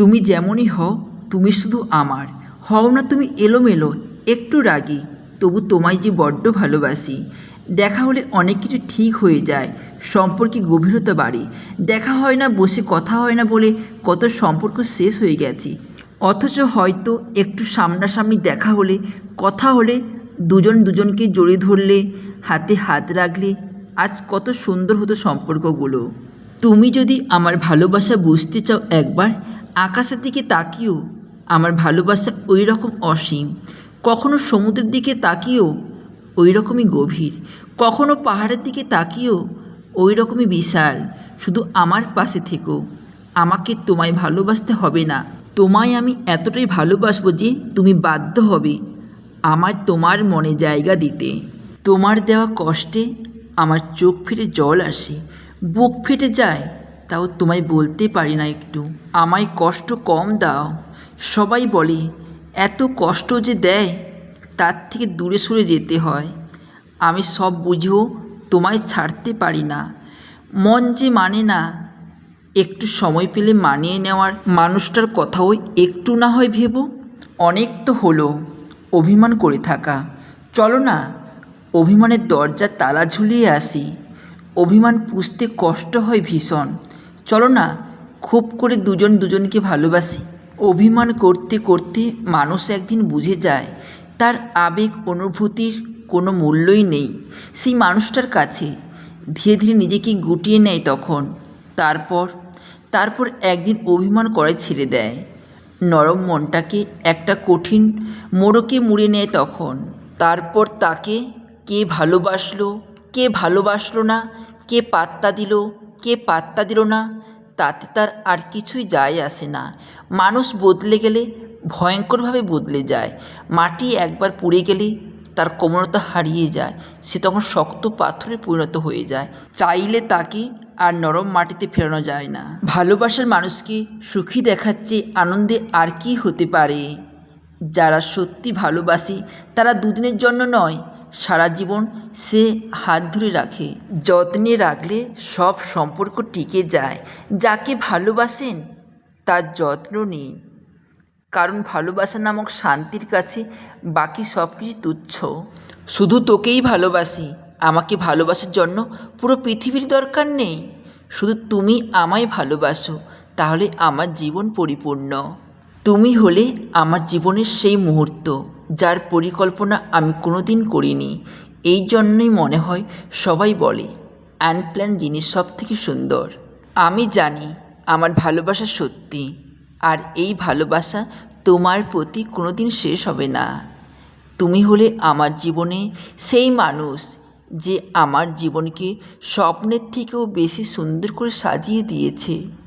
তুমি যেমনই হও, তুমি শুধু আমার। হও না তুমি এলোমেলো, একটু রাগী, তবু তোমায় যে বড্ড ভালোবাসি। দেখা হলে অনেক কিছু ঠিক হয়ে যায়, সম্পর্কে গভীরতা বাড়ে। দেখা হয় না, বসে কথা হয় না বলে কত সম্পর্ক শেষ হয়ে গেছে। অথচ হয়তো একটু সামনাসামনি দেখা হলে, কথা হলে দুজন দুজনকে জড়িয়ে ধরলে, হাতে হাত রাখলে আজ কত সুন্দর হতো সম্পর্কগুলো। তুমি যদি আমার ভালোবাসা বুঝতে চাও একবার আকাশের দিকে তাকিও আমার ভালোবাসা ওই রকম অসীম। কখনো সমুদ্রের দিকে তাকিও ওই রকমই গভীর। কখনো পাহাড়ের দিকে তাকিও ওই রকমই বিশাল। শুধু আমার পাশে থেকো। আমাকে তোমায় ভালোবাসতে হবে না। তোমায় আমি এতটাই ভালোবাসবো যে তুমি বাধ্য হবে আমার তোমার মনে জায়গা দিতে। তোমার দেওয়া কষ্টে আমার চোখ ফিরে জল আসে। বুক ফেটে যায় তাও তোমায় বলতে পারি না একটু। আমায় কষ্ট কম দাও। সবাই বলে, এত কষ্ট যে দেয়, তার থেকে দূরে সরে যেতে হয়। আমি সব বুঝেও, তোমায় ছাড়তে পারি না। মন যে মানে না, একটু সময় পেলে মানিয়ে নেওয়ার মানুষটার কথাও একটু না হয় ভেবো। অনেক তো হলো, অভিমান করে থাকা। চলো না, অভিমানের দরজার তালা ঝুলিয়ে আসি। অভিমান পুষতে কষ্ট হয় ভীষণ। চলো না, খুব করে দুজন দুজনকে ভালোবাসি। অভিমান করতে করতে মানুষ একদিন বুঝে যায়, তার আবেগ অনুভূতির কোনো মূল্যই নেই। সেই মানুষটার কাছে ধীরে ধীরে নিজেকে গুটিয়ে নেয় তখন। তারপর তারপর একদিন অভিমান করে ছেড়ে দেয়। নরম মনটাকে একটা কঠিন মোড়কে মুড়ে নেয় তখন। তারপর তাকে কে ভালোবাসলো কে ভালোবাসলো না, কে পাত্তা দিল কে পাত্তা দিল না, তাতে তার আর কিছুই যায় আসে না। মানুষ বদলে গেলে, ভয়ঙ্করভাবে বদলে যায়। মাটি একবার পুড়ে গেলে তার কোমলতা হারিয়ে যায়। সে তখন শক্ত পাথরে পরিণত হয়ে যায়। চাইলে তাকে আর নরম মাটিতে ফেরানো যায় না। ভালোবাসার মানুষকে সুখী দেখাচ্ছে আনন্দে আর কি হতে পারে? যারা সত্যি ভালোবাসে, তারা দুদিনের জন্য নয় সারা জীবন সে হাত ধরে রাখে। যত্নে রাখলে সব সম্পর্ক টিকে যায়। যাকে ভালোবাসেন, তার যত্ন নিন। কারণ ভালোবাসা নামক শান্তির কাছে বাকি সব কিছু তুচ্ছ। শুধু তোকেই ভালোবাসি, আমাকে ভালোবাসার জন্য পুরো পৃথিবীর দরকার নেই। শুধু তুমি আমায় ভালোবাসো, তাহলে আমার জীবন পরিপূর্ণ। তুমি হলে আমার জীবনের সেই মুহূর্ত। যার পরিকল্পনা আমি কোনোদিন করিনি। এই জন্যই মনে হয় সবাই বলে আনপ্ল্যান জিনিস সব থেকে সুন্দর। আমি জানি আমার ভালোবাসা সত্যি, আর এই ভালোবাসা তোমার প্রতি কোনোদিন শেষ হবে না। তুমি হলে আমার জীবনে সেই মানুষ যে আমার জীবনকে স্বপ্নের থেকেও বেশি সুন্দর করে সাজিয়ে দিয়েছে।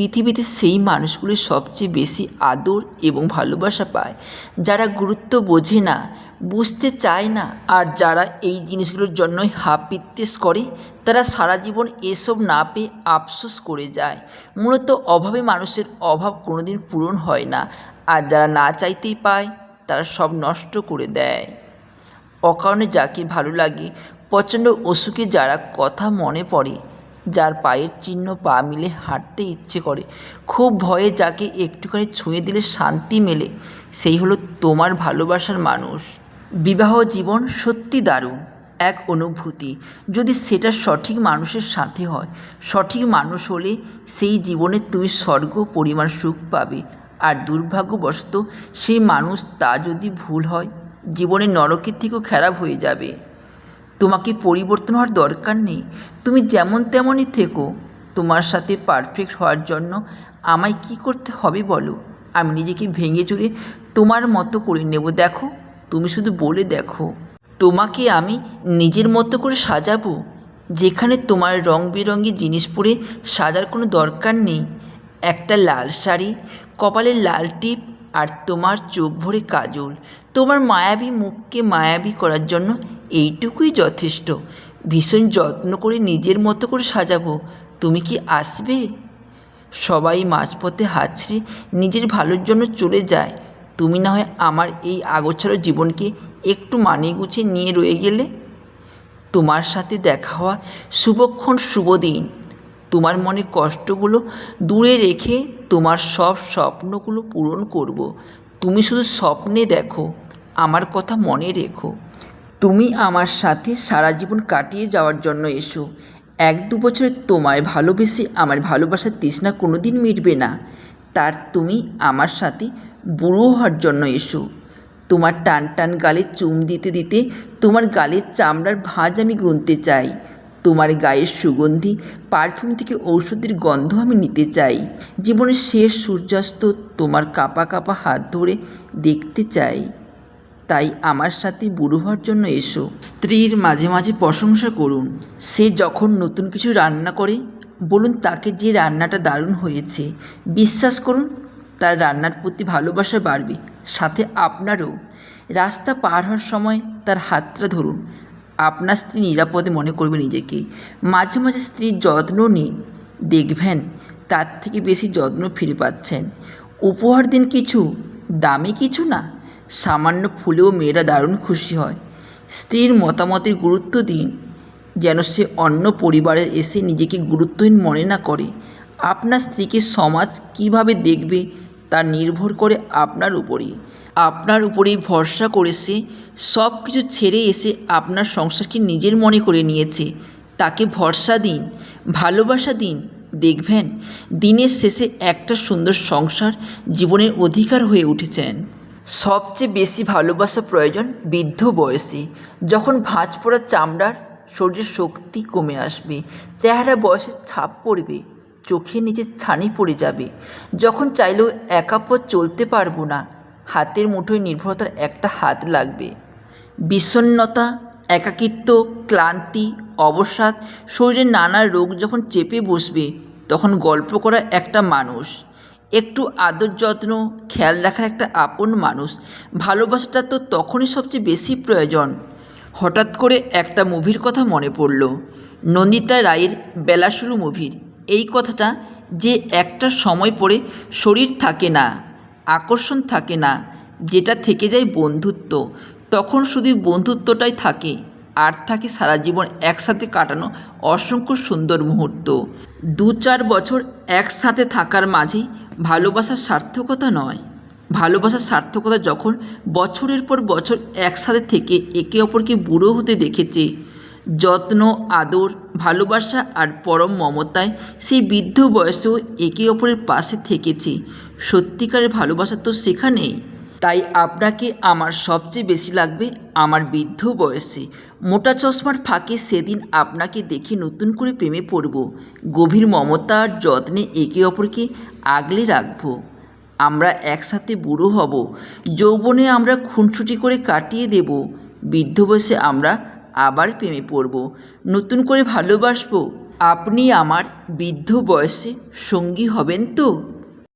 পৃথিবীতে সেই মানুষগুলি সবচেয়ে বেশি আদর এবং ভালোবাসা পায়। যারা গুরুত্ব বোঝে না, বুঝতে চায় না, আর যারা এই জিনিসগুলোর জন্যই হাপিত্যেস করে, তারা সারা জীবন এসব না পেয়ে আফসোস করে যায়। মূলত অভাবে মানুষের অভাব কোনোদিন পূরণ হয় না, আর যারা না চাইতেই পায়, তারা সব নষ্ট করে দেয়। অকারণে যাকে ভালো লাগে, প্রচণ্ড অসুখে যারা কথা মনে পড়ে যার পায়ের চিহ্ন পা মিলে হাঁটতে ইচ্ছে করে। খুব ভয়ে যাকে একটুখানি ছুঁয়ে দিলে শান্তি মেলে। সেই হলো তোমার ভালোবাসার মানুষ। বিবাহ জীবন সত্যি দারুণ, এক অনুভূতি। যদি সেটা সঠিক মানুষের সাথে হয়, সঠিক মানুষ হলে সেই জীবনে তুমি স্বর্গ পরিমাণ সুখ পাবে। আর দুর্ভাগ্যবশত সেই মানুষ তা যদি ভুল হয়, জীবনে নরকের থেকেও খারাপ হয়ে যাবে। তোমাকে পরিবর্তন হওয়ার দরকার নেই। তুমি যেমন তেমনই থেকো। তোমার সাথে পারফেক্ট হওয়ার জন্য আমায় কি করতে হবে বলো? আমি নিজেকে ভেঙে চুরে তোমার মতো করে নেব, দেখো। তুমি শুধু বলে দেখো। তোমাকে আমি নিজের মতো করে সাজাবো, যেখানে তোমার রং বেরঙের জিনিস পরে সাজার কোনো দরকার নেই। একটা লাল শাড়ি, কপালে লাল টিপ আর তোমার চোখ ভরে কাজল। তোমার মায়াবী মুখকে মায়াবী করার জন্য এইটুকুই যথেষ্ট। ভীষণ যত্ন করে নিজের মতো করে সাজাবো। তুমি কি আসবে? সবাই মাঝপথে হাতড়ে নিজের ভালোর জন্য চলে যায়। তুমি না হয় আমার এই আগোছালো জীবনকে একটু মানিয়ে গুছিয়ে নিয়ে রয়ে গেলে? তোমার সাথে দেখা হওয়া শুভক্ষণ, শুভ দিন। তোমার মনে কষ্টগুলো দূরে রেখে তোমার সব স্বপ্নগুলো পূরণ করব। তুমি শুধু স্বপ্নে দেখো, আমার কথা মনে রেখো। তুমি আমার সাথে সারা জীবন কাটিয়ে যাওয়ার জন্য এসো। এক দু বছরে তোমায় ভালোবেসে আমার ভালোবাসার তৃষ্ণা কোনো দিন মিটবে না। তার তুমি আমার সাথে বুড়ো হওয়ার জন্য এসো। তোমার টান টান গালে চুম দিতে দিতে তোমার গালের চামড়ার ভাঁজ আমি গুনতে চাই। তোমার গায়ের সুগন্ধি পারফিউম থেকে ঔষধের গন্ধ আমি নিতে চাই। জীবনের শেষ সূর্যাস্ত তোমার কাপা কাপা হাত ধরে দেখতে চাই। তাই আমার সাথে বুড়ো হওয়ার জন্য এসো। স্ত্রীর মাঝে মাঝে প্রশংসা করুন। সে যখন নতুন কিছু রান্না করে, বলুন তাকে যে রান্নাটা দারুণ হয়েছে। বিশ্বাস করুন, তার রান্নার প্রতি ভালোবাসা বাড়বে, সাথে আপনারও। রাস্তা পার হওয়ার সময় তার হাতটা ধরুন। আপনার স্ত্রী নিরাপদে মনে করবে নিজেকে। মাঝে মাঝে স্ত্রীর যত্ন নিন দেখবেন তার থেকে বেশি যত্ন ফিরে পাচ্ছেন। উপহার দিন কিছু, দামি কিছু না, সামান্য ফুলেও মেয়েরা দারুণ খুশি হয়। স্ত্রীর মতামতের গুরুত্ব দিন, যেন সে অন্য পরিবারে এসে নিজেকে গুরুত্বহীন মনে না করে। আপনার স্ত্রীকে সমাজ কীভাবে দেখবে তা নির্ভর করে আপনার উপরেই। আপনার উপরেই ভরসা করেছে সব কিছু ছেড়ে এসে আপনার সংসারকে নিজের মনে করে নিয়েছে। তাকে ভরসা দিন, ভালোবাসা দিন। দেখবেন, দিনের শেষে একটা সুন্দর সংসার জীবনের অধিকার হয়ে উঠেছেন। সবচেয়ে বেশি ভালোবাসা প্রয়োজন বৃদ্ধ বয়সে। যখন ভাঁজ পড়া চামড়ার শরীরের শক্তি কমে আসবে, চেহারা বয়সের ছাপ পড়বে। চোখের নিচে ছানি পড়ে যাবে। যখন চাইলেও একা পথ চলতে পারব না, হাতের মুঠোয় নির্ভরতার একটা হাত লাগবে। বিষণ্ণতা, একাকিত্ব, ক্লান্তি, অবসাদ শরীরের নানা রোগ যখন চেপে বসবে, তখন গল্প করা একটা মানুষ। একটু আদর যত্ন, খেয়াল রাখার একটা আপন মানুষ। ভালোবাসাটা তো তখনই সবচেয়ে বেশি প্রয়োজন। হঠাৎ করে একটা মুভির কথা মনে পড়ল। নন্দিতা রায়ের বেলা শুরু মুভির। এই কথাটা যে একটা সময় পরে শরীর থাকে না, আকর্ষণ থাকে না, যেটা থেকে যায় বন্ধুত্ব, তখন শুধু বন্ধুত্বটাই থাকে, আর থাকে সারা জীবন একসাথে কাটানো অসংখ্য সুন্দর মুহূর্ত। দু চার বছর একসাথে থাকার মাঝেই ভালোবাসার সার্থকতা নয়। ভালোবাসার সার্থকতা যখন বছরের পর বছর একসাথে থেকে একে অপরকে বুড়ো হতে দেখেছে যত্ন, আদর, ভালোবাসা আর পরম মমতায় সেই বৃদ্ধ বয়সেও একে অপরের পাশে থেকেছে। সত্যিকারের ভালোবাসা তো সেখানেই। তাই আপনাকে আমার সবচেয়ে বেশি লাগবে আমার বৃদ্ধ বয়সে। মোটা চশমার ফাঁকে সেদিন আপনাকে দেখে নতুন করে প্রেমে পড়ব। গভীর মমতা আর যত্নে একে অপরকে আগলে রাখব। আমরা একসাথে বুড়ো হব। যৌবনে আমরা খুনছুটি করে কাটিয়ে দেব। বৃদ্ধ বয়সে আমরা আবার প্রেমে পড়ব। নতুন করে ভালোবাসবো। আপনি আমার বৃদ্ধ বয়সে সঙ্গী হবেন তো?